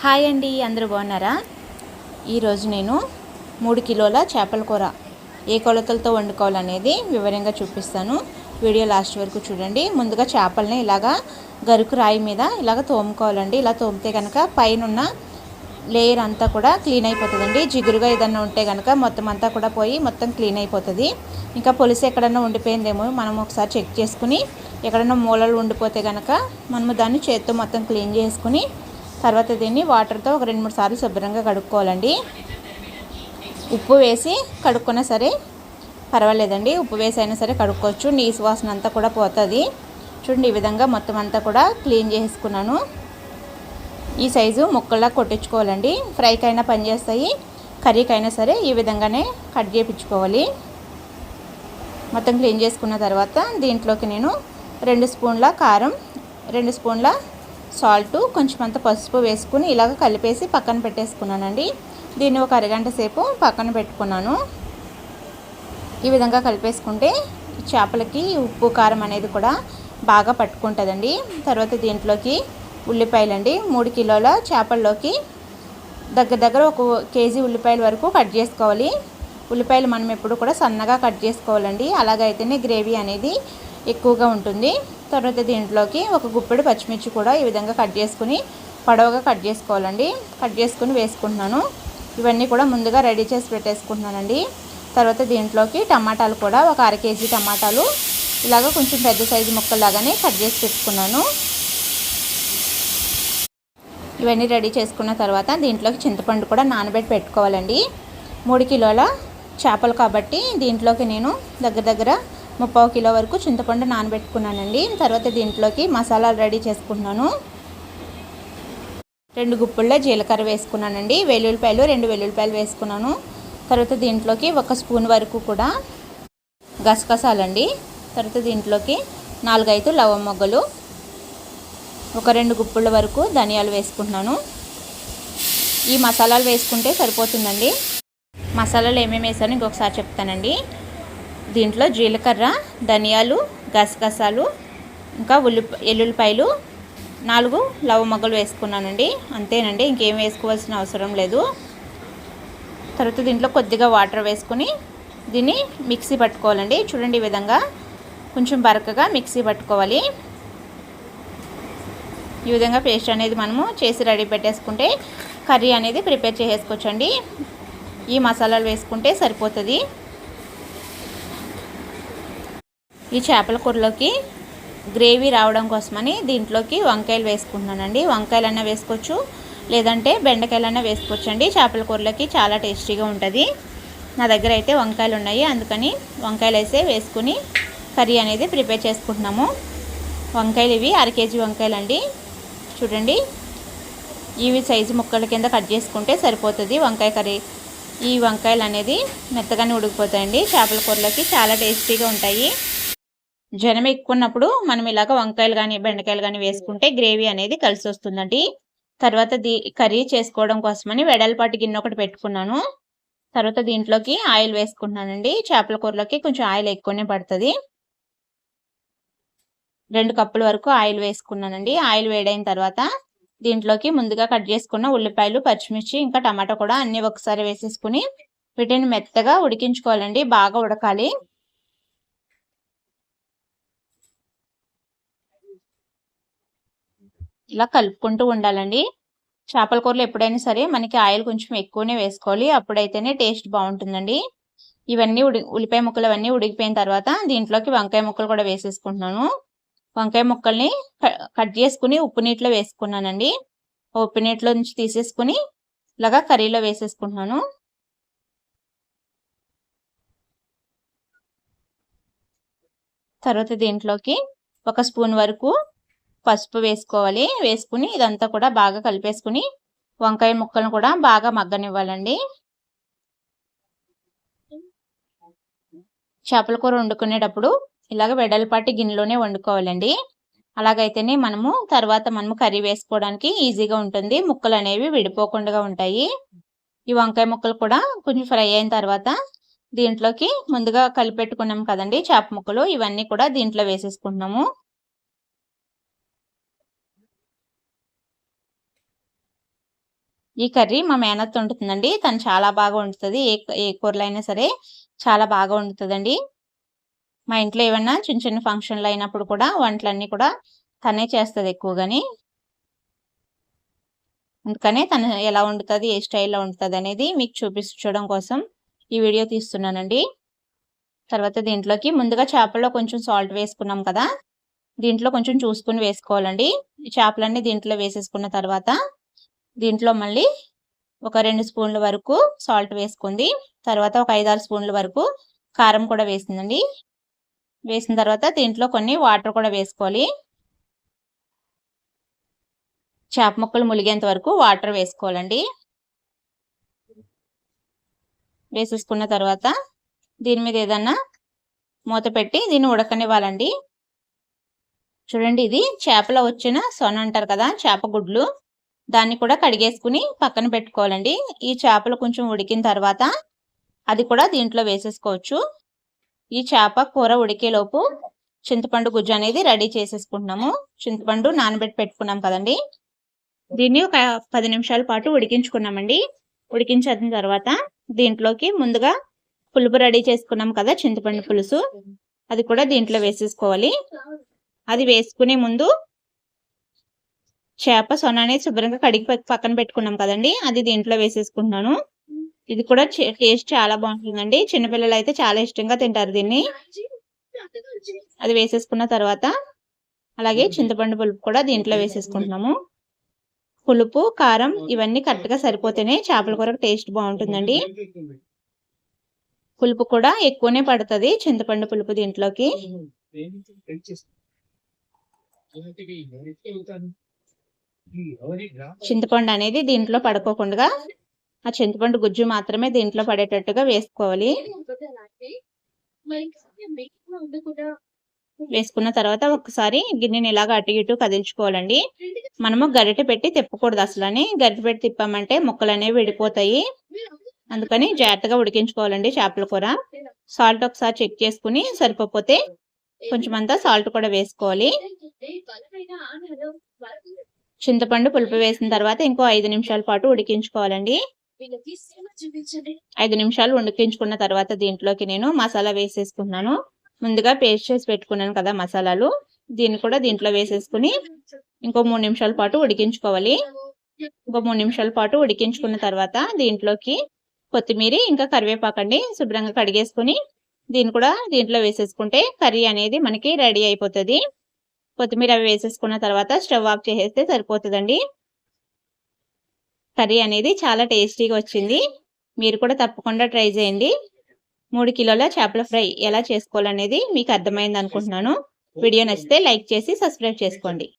Hi అండి అందరూ బాగున్నారా? ఈరోజు నేను మూడు కిలోల చేపల కూర ఏ కొలతలతో వండుకోవాలనేది వివరంగా చూపిస్తాను. వీడియో లాస్ట్ వరకు చూడండి. ముందుగా చేపల్ని ఇలాగా గరుకు రాయి మీద ఇలాగ తోముకోవాలండి. ఇలా తోమితే కనుక పైన లేయర్ అంతా కూడా క్లీన్ అయిపోతుందండి. జిగురుగా ఏదన్నా ఉంటే కనుక మొత్తం అంతా కూడా పోయి మొత్తం క్లీన్ అయిపోతుంది. ఇంకా పులుసు ఎక్కడన్నా ఉండిపోయిందేమో మనం ఒకసారి చెక్ చేసుకుని ఎక్కడన్నా మూలలు ఉండిపోతే కనుక మనము దాన్ని చేత్తో మొత్తం క్లీన్ చేసుకుని తర్వాత దీన్ని వాటర్తో ఒక రెండు మూడు సార్లు శుభ్రంగా కడుక్కోవాలండి. ఉప్పు వేసి కడుక్కున్నా సరే పర్వాలేదండి. ఉప్పు వేసి అయినా సరే కడుక్కోవచ్చు. నీసు వాసన అంతా కూడా పోతుంది. చూడండి ఈ విధంగా మొత్తం అంతా కూడా క్లీన్ చేసుకున్నాను ఈ సైజు ముక్కల్లా కొట్టించుకోవాలండి. ఫ్రైకైనా పనిచేస్తాయి. కర్రీకైనా సరే ఈ విధంగానే కట్ చేయించుకోవాలి మొత్తం క్లీన్ చేసుకున్న తర్వాత దీంట్లోకి నేను రెండు స్పూన్ల కారం రెండు స్పూన్ల సాల్ట్ కొంచెం అంత పసుపు వేసుకుని ఇలాగ కలిపేసి పక్కన పెట్టేసుకున్నానండి. దీన్ని ఒక అరగంట సేపు పక్కన పెట్టుకున్నాను. ఈ విధంగా కలిపేసుకుంటే చేపలకి ఉప్పు కారం అనేది కూడా బాగా పట్టుకుంటుందండి. తర్వాత దీంట్లోకి ఉల్లిపాయలండి. మూడు కిలోల చేపల్లోకి దగ్గర దగ్గర ఒక కేజీ ఉల్లిపాయల వరకు కట్ చేసుకోవాలి. ఉల్లిపాయలు మనం ఎప్పుడు కూడా సన్నగా కట్ చేసుకోవాలండి. అలాగైతేనే గ్రేవీ అనేది ఎక్కువగా ఉంటుంది. తర్వాత దీంట్లోకి ఒక గుప్పెడు పచ్చిమిర్చి కూడా ఈ విధంగా కట్ చేసుకుని పొడవుగా కట్ చేసుకోవాలండి. కట్ చేసుకుని వేసుకుంటున్నాను. ఇవన్నీ కూడా ముందుగా రెడీ చేసి పెట్టేసుకుంటున్నానండి. తర్వాత దీంట్లోకి టమాటాలు కూడా ఒక అర కేజీ టమాటాలు ఇలాగ కొంచెం పెద్ద సైజు ముక్కలాగానే కట్ చేసి పెట్టుకున్నాను. ఇవన్నీ రెడీ చేసుకున్న తర్వాత దీంట్లోకి చింతపండు కూడా నానబెట్టి పెట్టుకోవాలండి. మూడు కిలోల చేపలు కాబట్టి దీంట్లోకి నేను దగ్గర దగ్గర ముప్పావు కిలో వరకు చింతపండు నానబెట్టుకున్నానండి. తర్వాత దీంట్లోకి మసాలాలు రెడీ చేసుకుంటున్నాను. రెండు గుప్పుల్లో జీలకర్ర వేసుకున్నానండి. వెల్లుల్లిపాయలు రెండు వెల్లుల్లిపాయలు వేసుకున్నాను. తర్వాత దీంట్లోకి ఒక స్పూన్ వరకు కూడా గసగసాలండి. తర్వాత దీంట్లోకి నాలుగైదు లవ మొగ్గలు ఒక రెండు గుప్పుల వరకు ధనియాలు వేసుకుంటున్నాను. ఈ మసాలాలు వేసుకుంటే సరిపోతుందండి. మసాలాలు ఏమేమి వేసాను ఇంకొకసారి చెప్తానండి. దీంట్లో జీలకర్ర ధనియాలు గసగసాలు ఇంకా ఉల్లి ఎల్లుల్లిపాయలు నాలుగు లవ మొగ్గలు వేసుకున్నానండి. అంతేనండి ఇంకేం వేసుకోవాల్సిన అవసరం లేదు. తర్వాత దీంట్లో కొద్దిగా వాటర్ వేసుకుని దీన్ని మిక్సీ పట్టుకోవాలండి. చూడండి ఈ విధంగా కొంచెం బరకగా మిక్సీ పట్టుకోవాలి. ఈ విధంగా పేస్ట్ అనేది మనము చేసి రెడీ పెట్టేసుకుంటే కర్రీ అనేది ప్రిపేర్ చేసేసుకోవచ్చండి. ఈ మసాలాలు వేసుకుంటే సరిపోతుంది. ఈ చేపల కూరలోకి గ్రేవీ రావడం కోసమని దీంట్లోకి వంకాయలు వేసుకుంటున్నానండి. వంకాయలన్నా వేసుకోవచ్చు లేదంటే బెండకాయలన్నా వేసుకోవచ్చు అండి చేపల కూరలోకి చాలా టేస్టీగా ఉంటుంది. నా దగ్గర అయితే వంకాయలు ఉన్నాయి. అందుకని వంకాయలు వేసే వేసుకుని కర్రీ అనేది ప్రిపేర్ చేసుకుంటున్నాము. వంకాయలు ఇవి అర కేజీ వంకాయలు అండి చూడండి ఇవి సైజు ముక్కల కింద కట్ చేసుకుంటే సరిపోతుంది వంకాయ కర్రీ. ఈ వంకాయలు అనేది మెత్తగానే ఉడికిపోతాయండి. చేపల కూరలోకి చాలా టేస్టీగా ఉంటాయి. జనం ఎక్కువ ఉన్నప్పుడు మనం ఇలాగ వంకాయలు కానీ బెండకాయలు కానీ వేసుకుంటే గ్రేవీ అనేది కలిసి వస్తుందండి తర్వాత దీ కర్రీ చేసుకోవడం కోసమని వెడల్పాటి గిన్నె ఒకటి పెట్టుకున్నాను. తర్వాత దీంట్లోకి ఆయిల్ వేసుకుంటున్నానండి. చేపల కూరలోకి కొంచెం ఆయిల్ ఎక్కువనే పడుతుంది. రెండు కప్పుల వరకు ఆయిల్ వేసుకున్నానండి. ఆయిల్ వేడైన తర్వాత దీంట్లోకి ముందుగా కట్ చేసుకున్న ఉల్లిపాయలు పచ్చిమిర్చి ఇంకా టమాటా కూడా అన్ని ఒకసారి వేసేసుకుని వీటిని మెత్తగా ఉడికించుకోవాలండి. బాగా ఉడకాలి. ఇలా కలుపుకుంటూ ఉండాలండి. చేపల కూరలు ఎప్పుడైనా సరే మనకి ఆయిల్ కొంచెం ఎక్కువనే వేసుకోవాలి. అప్పుడైతేనే టేస్ట్ బాగుంటుందండి. ఇవన్నీ ఉడి ఉల్లిపాయ ముక్కలు అవన్నీ ఉడికిపోయిన తర్వాత దీంట్లోకి వంకాయ ముక్కలు కూడా వేసేసుకుంటున్నాను. వంకాయ ముక్కల్ని కట్ చేసుకుని ఉప్పు నీటిలో వేసుకున్నానండి. ఉప్పు నీటిలో నుంచి తీసేసుకుని ఇలాగా కర్రీలో వేసేసుకుంటున్నాను. తర్వాత దీంట్లోకి ఒక స్పూన్ వరకు పసుపు వేసుకోవాలి. వేసుకుని ఇదంతా కూడా బాగా కలిపేసుకుని వంకాయ ముక్కలను కూడా బాగా మగ్గనివ్వాలండి. చేపల కూర వండుకునేటప్పుడు ఇలాగ వెడల్పాటి గిన్నెలోనే వండుకోవాలండి. అలాగైతేనే మనము తర్వాత మనము కర్రీ వేసుకోవడానికి ఈజీగా ఉంటుంది. ముక్కలు అనేవి విడిపోకుండా ఉంటాయి. ఈ వంకాయ ముక్కలు కూడా కొంచెం ఫ్రై అయిన తర్వాత దీంట్లోకి ముందుగా కలిపెట్టుకున్నాం కదండి చేప ముక్కలు. ఇవన్నీ కూడా దీంట్లో వేసేసుకుంటున్నాము. ఈ కర్రీ మా మేనత్ వండుతుందండి. తను చాలా బాగా వండుతుంది. ఏ ఏ కూరలు అయినా సరే చాలా బాగా వండుతుందండి. మా ఇంట్లో ఏమన్నా చిన్న చిన్న ఫంక్షన్లు అయినప్పుడు కూడా వంటలన్నీ కూడా తనే చేస్తుంది ఎక్కువగాని. అందుకనే తను ఎలా వండుతుంది ఏ స్టైల్లో వండుతుంది అనేది మీకు చూపించడం కోసం ఈ వీడియో తీస్తున్నానండి. తర్వాత దీంట్లోకి ముందుగా చేపల్లో కొంచెం సాల్ట్ వేసుకున్నాం కదా. దీంట్లో కొంచెం చూసుకుని వేసుకోవాలండి. చేపలన్నీ దీంట్లో వేసేసుకున్న తర్వాత దీంట్లో మళ్ళీ ఒక రెండు స్పూన్ల వరకు సాల్ట్ వేసుకుంది. తర్వాత ఒక ఐదారు స్పూన్ల వరకు కారం కూడా వేసిందండి. వేసిన తర్వాత దీంట్లో కొన్ని వాటర్ కూడా వేసుకోవాలి. చేప ముక్కలు ములిగేంత వరకు వాటర్ వేసుకోవాలండి. వేసేసుకున్న తర్వాత దీని మీద ఏదన్నా మూత పెట్టి దీన్ని ఉడకనివ్వాలండి. చూడండి ఇది చేపలో వచ్చిన సొన అంటారు కదా చేప గుడ్లు. దాన్ని కూడా కడిగేసుకుని పక్కన పెట్టుకోవాలండి. ఈ చేపలు కొంచెం ఉడికిన తర్వాత అది కూడా దీంట్లో వేసేసుకోవచ్చు. ఈ చేప కూర ఉడికేలోపు చింతపండు గుజ్జు అనేది రెడీ చేసేసుకుంటున్నాము. చింతపండు నానబెట్టి పెట్టుకున్నాం కదండి. దీన్ని ఒక పది నిమిషాల పాటు ఉడికించుకున్నామండి. ఉడికించిన తర్వాత దీంట్లోకి ముందుగా పులుపు రెడీ చేసుకున్నాం కదా చింతపండు పులుసు. అది కూడా దీంట్లో వేసేసుకోవాలి. అది వేసుకునే ముందు చేప సొన అనేది శుభ్రంగా కడిగి పక్కన పెట్టుకున్నాం కదండి. అది దీంట్లో వేసేసుకుంటున్నాను. ఇది కూడా టేస్ట్ చాలా బాగుంటుందండి. చిన్నపిల్లలు అయితే చాలా ఇష్టంగా తింటారు దీన్ని. అది వేసేసుకున్న తర్వాత అలాగే చింతపండు పులుపు కూడా దీంట్లో వేసేసుకుంటున్నాము. పులుపు కారం ఇవన్నీ కరెక్ట్గా సరిపోతేనే చేపల కూర టేస్ట్ బాగుంటుందండి. పులుపు కూడా ఎక్కువనే పడుతుంది చింతపండు పులుపు దీంట్లోకి. చింతపండు అనేది దీంట్లో పడుకోకుండా ఆ చింతపండు గుజ్జు మాత్రమే దీంట్లో పడేటట్టుగా వేసుకోవాలి. వేసుకున్న తర్వాత ఒకసారి గిన్నెని ఇలాగ అటు ఇటు కదిల్చుకోవాలండి. మనము గరిటె పెట్టి తిప్పకూడదు అసలు గరిటె పెట్టి తిప్పామంటే ముక్కలు అనేవి విడిపోతాయి. అందుకని జాగ్రత్తగా ఉడికించుకోవాలండి చేపల కూర. సాల్ట్ ఒకసారి చెక్ చేసుకుని సరిపోతే కొంచెం అంతా సాల్ట్ కూడా వేసుకోవాలి. చింతపండు పులుపు వేసిన తర్వాత ఇంకో ఐదు నిమిషాల పాటు ఉడికించుకోవాలండి. ఐదు నిమిషాలు ఉడికించుకున్న తర్వాత దీంట్లోకి నేను మసాలా వేసేసుకున్నాను. ముందుగా పేస్ట్ చేసి పెట్టుకున్నాను కదా మసాలాలు. దీన్ని కూడా దీంట్లో వేసేసుకుని ఇంకో మూడు నిమిషాల పాటు ఉడికించుకోవాలి. ఇంకో మూడు నిమిషాల పాటు ఉడికించుకున్న తర్వాత దీంట్లోకి కొత్తిమీర ఇంకా కరివేపాకండి శుభ్రంగా కడిగేసుకుని దీన్ని కూడా దీంట్లో వేసేసుకుంటే కర్రీ అనేది మనకి రెడీ అయిపోతుంది. కొత్తిమీర అవి వేసేసుకున్న తర్వాత స్టవ్ ఆఫ్ చేసేస్తే సరిపోతుందండి. కర్రీ అనేది చాలా టేస్టీగా వచ్చింది. మీరు కూడా తప్పకుండా ట్రై చేయండి. మూడు కిలోల చేపల ఫ్రై ఎలా చేసుకోవాలనేది మీకు అర్థమైంది అనుకుంటున్నాను. వీడియో నచ్చితే లైక్ చేసి సబ్స్క్రైబ్ చేసుకోండి.